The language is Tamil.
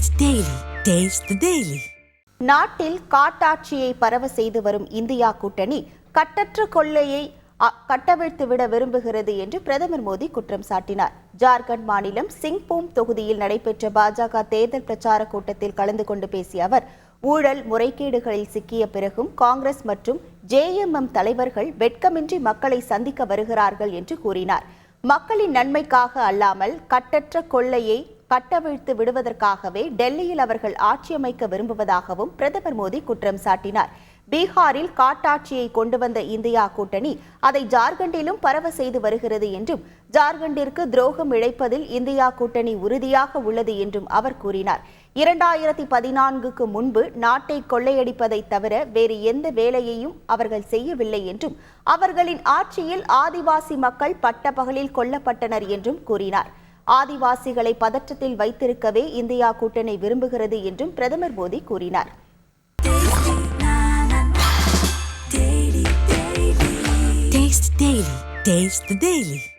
டெய்லி டேஸ்ட் டெய்லி நாட்டில் காட்டாட்சியை பரவ செய்து வரும் இந்தியா கூட்டணி கட்டற்ற கொள்ளையை கட்டவிழ்த்து கட்டவிழ்த்துவிட விரும்புகிறது என்று பிரதமர் மோடி குற்றம் சாட்டினார். ஜார்க்கண்ட் மாநிலம் சிங்பூம் தொகுதியில் நடைபெற்ற பாஜக தேர்தல் பிரச்சார கூட்டத்தில் கலந்து கொண்டு பேசிய அவர் ஊழல் முறைகேடுகளில் சிக்கிய பிறகும் காங்கிரஸ் மற்றும் ஜேஎம்எம் தலைவர்கள் வெட்கமின்றி மக்களை சந்திக்க வருகிறார்கள் என்று கூறினார். மக்களின் நன்மைக்காக அல்லாமல் கட்டற்ற கொள்ளையை கட்டவிழ்த்து விடுவதற்காகவே டெல்லியில் அவர்கள் ஆட்சி அமைக்க விரும்புவதாகவும் பிரதமர் மோடி குற்றம் சாட்டினார். பீகாரில் காட்டாட்சியை கொண்டு வந்த இந்தியா கூட்டணி அதை ஜார்க்கண்டிலும் பரவ செய்து வருகிறது என்றும் ஜார்க்கண்டிற்கு துரோகம் இழைப்பதில் இந்தியா கூட்டணி உறுதியாக உள்ளது என்றும் அவர் கூறினார். இரண்டாயிரத்தி பதினான்குக்கு முன்பு நாட்டை கொள்ளையடிப்பதை தவிர வேறு எந்த வேலையையும் அவர்கள் செய்யவில்லை என்றும் அவர்களின் ஆட்சியில் ஆதிவாசி மக்கள் பட்டப்பகலில் கொல்லப்பட்டனர் என்றும் கூறினார். ஆதிவாசிகளை பதற்றத்தில் வைத்திருக்கவே இந்தியா கூட்டணி விரும்புகிறது என்றும் பிரதமர் மோடி கூறினார் Taste the Daily.